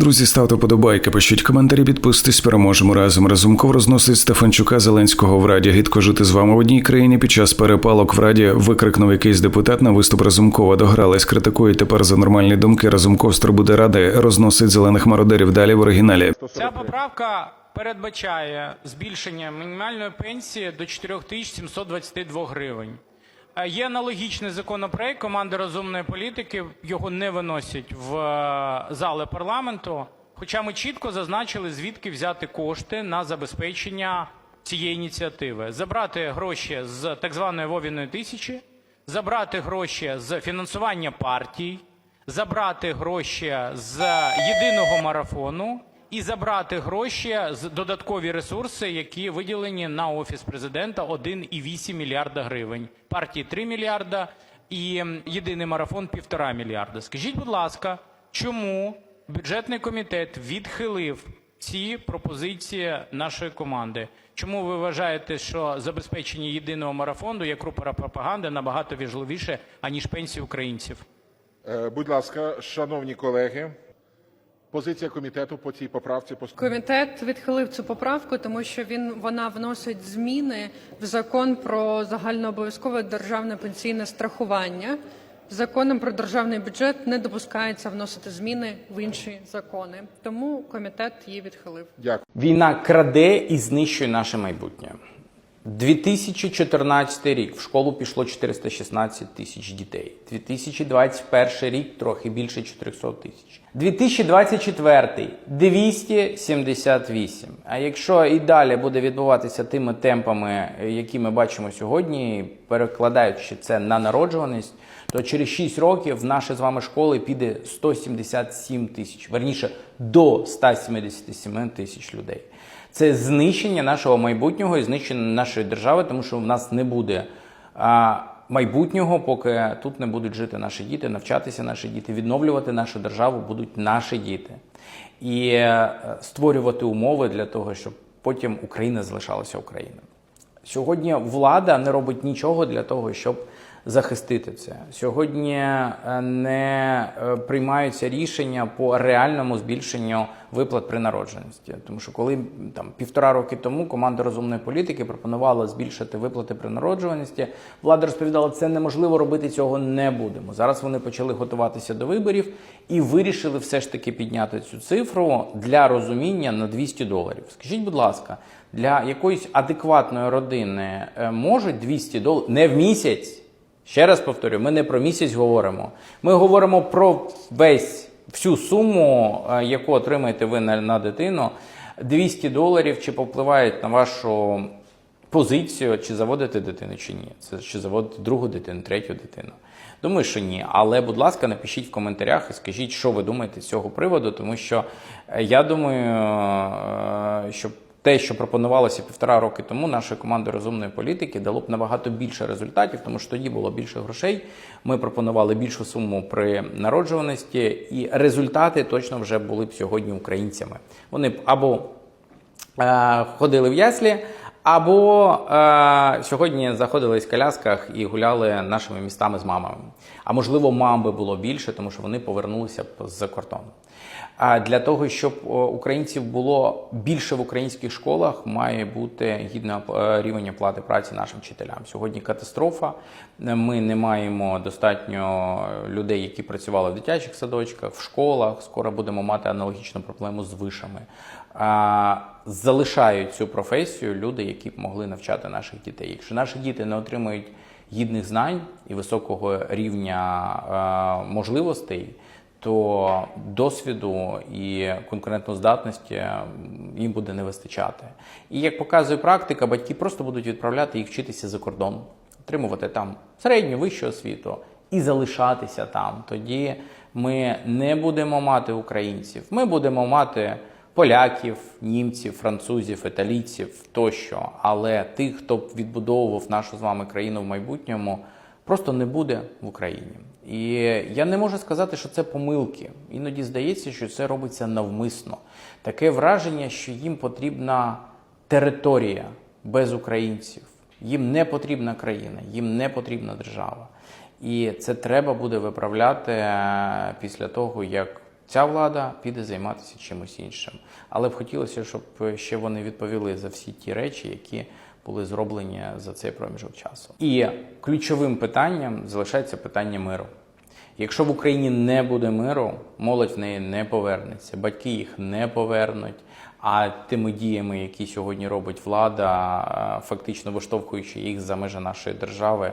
Друзі, ставте подобайки, пишіть коментарі, підписуйтесь, переможемо разом. Разумков розносить Стефанчука Зеленського в Раді. Гідко жити з вами в одній країні. Під час перепалок в Раді викрикнув якийсь депутат на виступ Разумкова. Догрались, критикує тепер за нормальні думки. Разумков трибуни ради розносить зелених мародерів. Далі в оригіналі. Ця поправка передбачає збільшення мінімальної пенсії до 4722 гривень. Е, Є аналогічний законопроект команди розумної політики. Його не виносять в е, зали парламенту. Хоча ми чітко зазначили, звідки взяти кошти на забезпечення цієї ініціативи. Забрати гроші з так званої Вовіної тисячі, забрати гроші з фінансування партій, забрати гроші з єдиного марафону і забрати гроші додаткові ресурси, які виділені на офіс президента 1,8 мільярда гривень. Партії 3 мільярда і єдиний марафон 1,5 мільярда. Скажіть, будь ласка, чому бюджетний комітет відхилив ці пропозиції нашої команди? Чому ви вважаєте, що забезпечення єдиного марафону як рупора пропаганди набагато важливіше, аніж пенсії українців? Е, Будь ласка, шановні колеги, позиція комітету по цій поправці по Комітет відхилив цю поправку, тому що він вона вносить зміни в закон про загальнообов'язкове державне пенсійне страхування. Законом про державний бюджет не допускається вносити зміни в інші закони. Тому комітет її відхилив. дякую. Війна краде і знищує наше майбутнє. 2014 рік в школу пішло 416 тисяч дітей. 2021 рік трохи більше 400 тисяч. 2024 278. А якщо і далі буде відбуватися тими темпами, які ми бачимо сьогодні, перекладаючи це на народжуваність, то через 6 років в наші з вами школи піде 177 тисяч, верніше до 177 тисяч людей. Це знищення нашого майбутнього і знищення нашої держави, тому що в нас не буде а, майбутнього, поки тут не будуть жити наші діти, навчатися наші діти, відновлювати нашу державу будуть наші діти. І е, створювати умови для того, щоб потім Україна залишалася Україною. Сьогодні влада не робить нічого для того, щоб захистити це. Сьогодні е, не е, приймаються рішення по реальному збільшенню виплат при народженості. Тому що коли там півтора роки тому команда розумної політики пропонувала збільшити виплати при народжуваності, влада розповідала, це неможливо робити, цього не будемо. Зараз вони почали готуватися до виборів і вирішили все ж таки підняти цю цифру для розуміння на 200 доларів. Скажіть, будь ласка, для якоїсь адекватної родини е, можуть 200 доларів не в місяць. Ще раз повторю, ми не про місяць говоримо. Ми говоримо про весь всю суму, е, яку отримаєте ви на, на дитину. 200 доларів чи повпливають на вашу позицію, чи заводити дитину, чи ні. Це чи заводити другу дитину, третю дитину. Думаю, що ні. Але, будь ласка, напишіть в коментарях і скажіть, що ви думаєте з цього приводу, тому що е, я думаю, е, що те, що пропонувалося півтора роки тому, нашої команди розумної політики дало б набагато більше результатів, тому що тоді було більше грошей. Ми пропонували більшу суму при народжуваності, і результати точно вже були б сьогодні українцями. Вони б або е, ходили в яслі, або е, сьогодні заходили в колясках і гуляли нашими містами з мамами. А можливо, мам би було більше, тому що вони повернулися з-за кордону. Для того, щоб українців було більше в українських школах, має бути гідний е, рівень оплати праці нашим вчителям. Сьогодні катастрофа. Ми не маємо достатньо людей, які працювали в дитячих садочках, в школах. Скоро будемо мати аналогічну проблему з вишами. Залишають цю професію люди, які б могли навчати наших дітей. Якщо наші діти не отримують гідних знань і високого рівня е, можливостей, то досвіду і конкурентноздатності їм буде не вистачати. І як показує практика, батьки просто будуть відправляти їх вчитися за кордон, отримувати там середню вищу освіту і залишатися там. Тоді ми не будемо мати українців, ми будемо мати поляків, німців, французів, італійців тощо. Але тих, хто відбудовував нашу з вами країну в майбутньому, просто не буде в Україні. І я не можу сказати, що це помилки. Іноді здається, що це робиться навмисно. Таке враження, що їм потрібна територія без українців. Їм не потрібна країна, їм не потрібна держава. І це треба буде виправляти е, після того, як Ця влада піде займатися чимось іншим. Але б хотілося, щоб ще вони відповіли за всі ті речі, які були зроблені за цей проміжок часу. І ключовим питанням залишається питання миру. Якщо в Україні не буде миру, молодь в неї не повернеться, батьки їх не повернуть. А тими діями, які сьогодні робить влада, фактично виштовхуючи їх за межі нашої держави,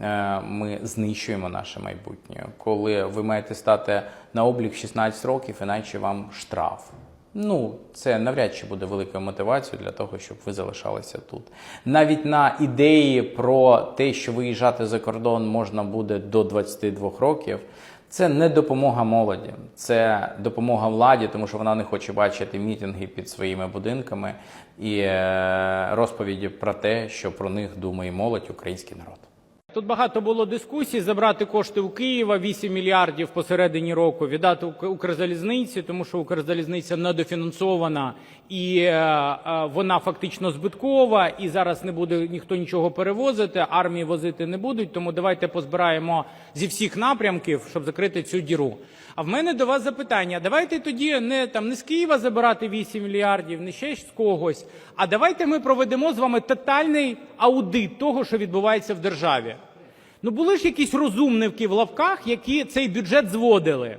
е, ми знищуємо наше майбутнє. Коли ви маєте стати на облік в 16 років, іначе вам штраф. Ну, це навряд чи буде великою мотивацією для того, щоб ви залишалися тут. Навіть на ідеї про те, що виїжджати за кордон можна буде до 22 років, це не допомога молоді, це допомога владі, тому що вона не хоче бачити мітинги під своїми будинками і е, розповіді про те, що про них думає молодь, український народ. Тут багато було дискусій забрати кошти у Києва 8 мільярдів посередині року, віддати Укрзалізниці, тому що Укрзалізниця недофінансована і е, е, вона фактично збиткова, і зараз не буде ніхто нічого перевозити, армії возити не будуть. Тому давайте позбираємо зі всіх напрямків, щоб закрити цю діру. А в мене до вас запитання: давайте тоді не там не з Києва забирати 8 мільярдів, не ще з когось. А давайте ми проведемо з вами тотальний аудит того, що відбувається в державі. Ну були ж якісь розумники в лавках, які цей бюджет зводили.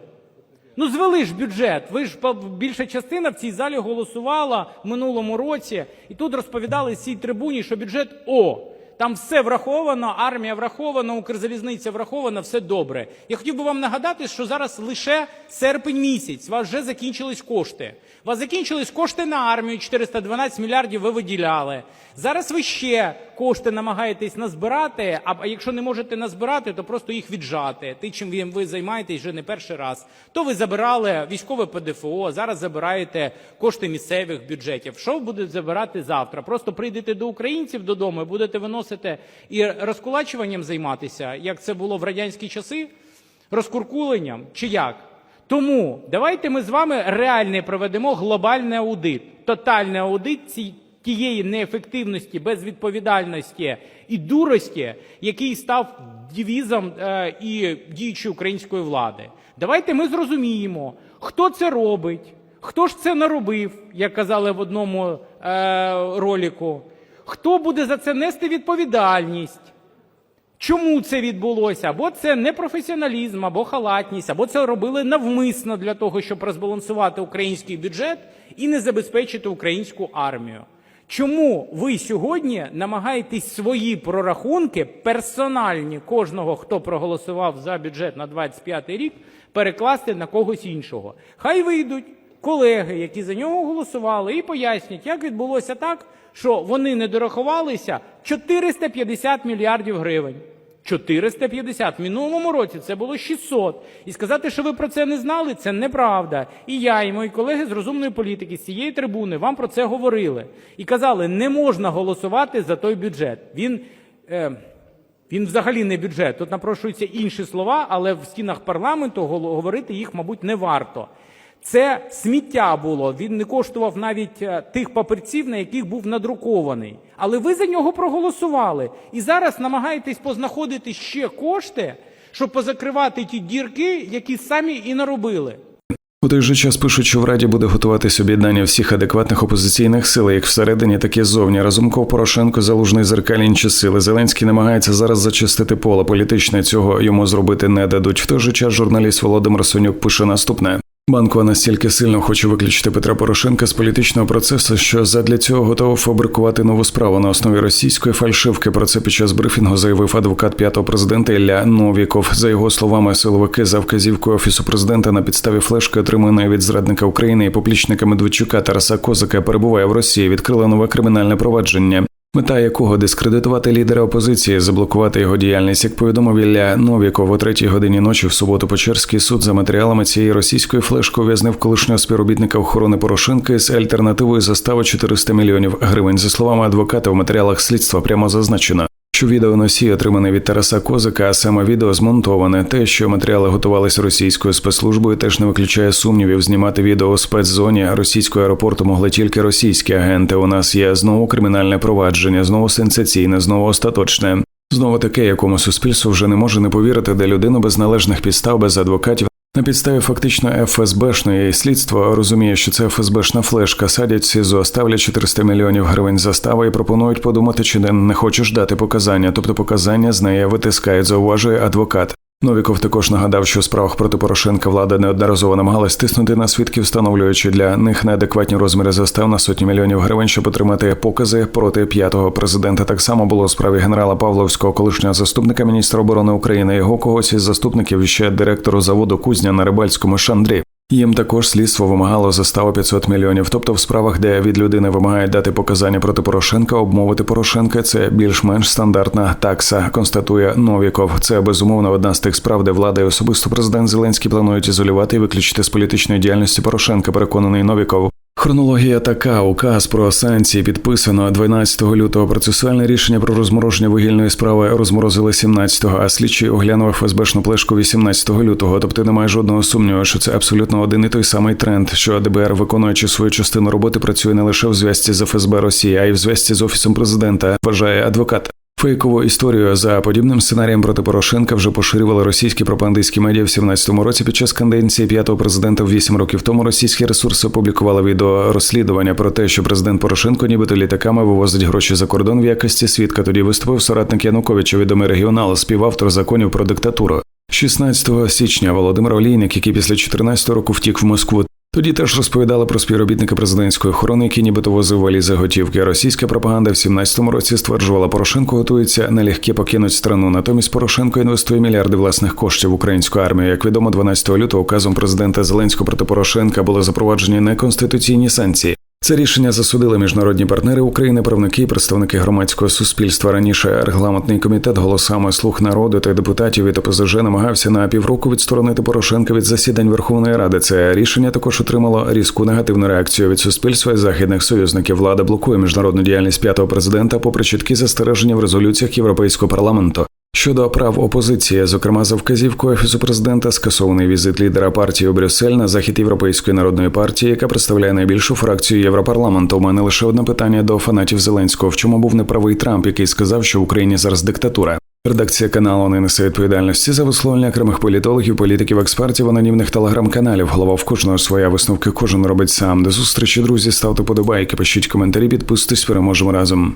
Ну, звели ж бюджет. Ви ж більша частина в цій залі голосувала в минулому році, і тут розповідали з цій трибуні, що бюджет О. Там все враховано, армія врахована, Укрзалізниця врахована, все добре. Я хотів би вам нагадати, що зараз лише серпень місяць. У вас вже закінчились кошти. У вас закінчились кошти на армію, 412 мільярдів ви виділяли. Зараз ви ще кошти намагаєтесь назбирати, а якщо не можете назбирати, то просто їх віджати. Те, чим ви- займаєтесь вже не перший раз. То ви забирали військове ПДФО, зараз забираєте кошти місцевих бюджетів. Що ви будете забирати завтра? Просто прийдете до українців додому і будете виносити і розкулачуванням займатися, як це було в радянські часи, розкуркуленням чи як? Тому давайте ми з вами реальний проведемо глобальний аудит, тотальний аудит ці- тієї неефективності, безвідповідальності і дурості, який став девізом е, і діючої української влади. Давайте ми зрозуміємо, хто це робить, хто ж це наробив, як казали в одному е, роліку, хто буде за це нести відповідальність. Чому це відбулося? Або це непрофесіоналізм, або халатність, або це робили навмисно для того, щоб розбалансувати український бюджет і не забезпечити українську армію. Чому ви сьогодні намагаєтесь свої прорахунки персональні кожного, хто проголосував за бюджет на 25 рік, перекласти на когось іншого? Хай вийдуть колеги, які за нього голосували, і пояснять, як відбулося так, що вони не дорахувалися 450 мільярдів гривень. 450. В минулому році це було 600. І сказати, що ви про це не знали, це неправда. І я, і мої колеги з розумної політики з цієї трибуни вам про це говорили. І казали, не можна голосувати за той бюджет. Він, е, він взагалі не бюджет. Тут напрошуються інші слова, але в стінах парламенту говорити їх, мабуть, не варто. Це сміття було. Він не коштував навіть е, тих папірців, на яких був надрукований. Але ви за нього проголосували. І зараз намагаєтесь познаходити ще кошти, щоб позакривати ті дірки, які самі і наробили. У той же час пишуть, що в Раді буде готуватись об'єднання всіх адекватних опозиційних сил, як всередині, так і ззовні. Разумков, Порошенко, залужний зеркалі інші сили. Зеленський намагається зараз зачистити поле політичне. Цього йому зробити не дадуть. В той же час журналіст Володимир Сонюк пише наступне. Банкова настільки сильно хоче виключити Петра Порошенка з політичного процесу, що задля цього готова фабрикувати нову справу на основі російської фальшивки. Про це під час брифінгу заявив адвокат п'ятого президента Ілля Новіков. За його словами, силовики за вказівкою офісу президента на підставі флешки, отриманої від зрадника України і поплічника Медведчука Тараса Козака, перебуває в Росії. Відкрили нове кримінальне провадження. Мета якого дискредитувати лідера опозиції, заблокувати його діяльність, як повідомив Ілля Новіков о третій годині ночі в суботу Печерський суд за матеріалами цієї російської флешки ув'язнив колишнього співробітника охорони Порошенка з альтернативою застави 400 мільйонів гривень. За словами адвоката, в матеріалах слідства прямо зазначено. Що відеоносій отриманий від Тараса Козака, а саме відео змонтоване. Те, що матеріали готувалися російською спецслужбою, теж не виключає сумнівів. Знімати відео у спецзоні російського аеропорту могли тільки російські агенти. У нас є знову кримінальне провадження, знову сенсаційне, знову остаточне. Знову таке, якому суспільство вже не може не повірити, де людину без належних підстав, без адвокатів На підставі фактично ФСБшної слідство розуміє, що це ФСБшна флешка. Садять СІЗО, ставлять 400 мільйонів гривень застави і пропонують подумати, чи не хочеш дати показання. Тобто показання з неї витискають, зауважує адвокат. Новіков також нагадав, що у справах проти Порошенка влада неодноразово намагалась тиснути на свідків, встановлюючи для них неадекватні розміри застав на сотні мільйонів гривень, щоб отримати покази проти п'ятого президента. Так само було у справі генерала Павловського, колишнього заступника міністра оборони України. Його когось із заступників ще директору заводу Кузня на Рибальському Шандрі. Їм також слідство вимагало заставу 500 мільйонів. Тобто, в справах, де від людини вимагають дати показання проти Порошенка, обмовити Порошенка це більш-менш стандартна такса, констатує Новіков. Це безумовно одна з тих справ, де влада і особисто президент Зеленський планують ізолювати і виключити з політичної діяльності Порошенка. Переконаний Новіков. Хронологія така: указ про санкції підписано 12 лютого. Процесуальне рішення про розмороження вугільної справи розморозили 17-го, а слідчий оглянув ФСБшну плешку 18 лютого. Тобто немає жодного сумніву, що це абсолютно один і той самий тренд, що ДБР, виконуючи свою частину роботи, працює не лише в зв'язці з ФСБ Росії, а й в зв'язці з офісом президента. Вважає адвокат. Фейкову історію за подібним сценарієм проти Порошенка вже поширювали російські пропагандистські медіа в 17-му році. Під час канденції п'ятого президента вісім років тому російські ресурси опублікували відео розслідування про те, що президент Порошенко нібито літаками вивозить гроші за кордон в якості свідка. Тоді виступив соратник Януковича, відомий регіонал, співавтор законів про диктатуру. 16 січня Володимир Олійник, який після 14 року втік в Москву, тоді теж розповідали про співробітника президентської охорони, який нібито возив валізи готівки. Російська пропаганда в 17-му році стверджувала, Порошенко готується налегке покинуть страну. Натомість Порошенко інвестує мільярди власних коштів в українську армію. Як відомо, 12 лютого указом президента Зеленського проти Порошенка були запроваджені неконституційні санкції. Це рішення засудили міжнародні партнери України, правники представники громадського суспільства. Раніше регламентний комітет голосами слуг народу та депутатів від ОПЗЖ намагався на півроку відсторонити Порошенка від засідань Верховної Ради. Це рішення також отримало різку негативну реакцію від суспільства і західних союзників. Влада блокує міжнародну діяльність п'ятого президента, попри чіткі застереження в резолюціях Європейського парламенту. Щодо прав опозиції, зокрема за вказівкою офісу президента, скасований візит лідера партії у Брюссель на захід Європейської народної партії, яка представляє найбільшу фракцію Європарламенту. У мене лише одне питання до фанатів Зеленського: в чому був неправий Трамп, який сказав, що в Україні зараз диктатура. Редакція каналу не несе відповідальності за висловлення окремих політологів, політиків, експертів, анонімних телеграм-каналів. Голова в кожного своя висновки кожен робить сам. До зустрічі, друзі, ставте подобайки, пишіть коментарі, підписуйтесь, переможемо разом.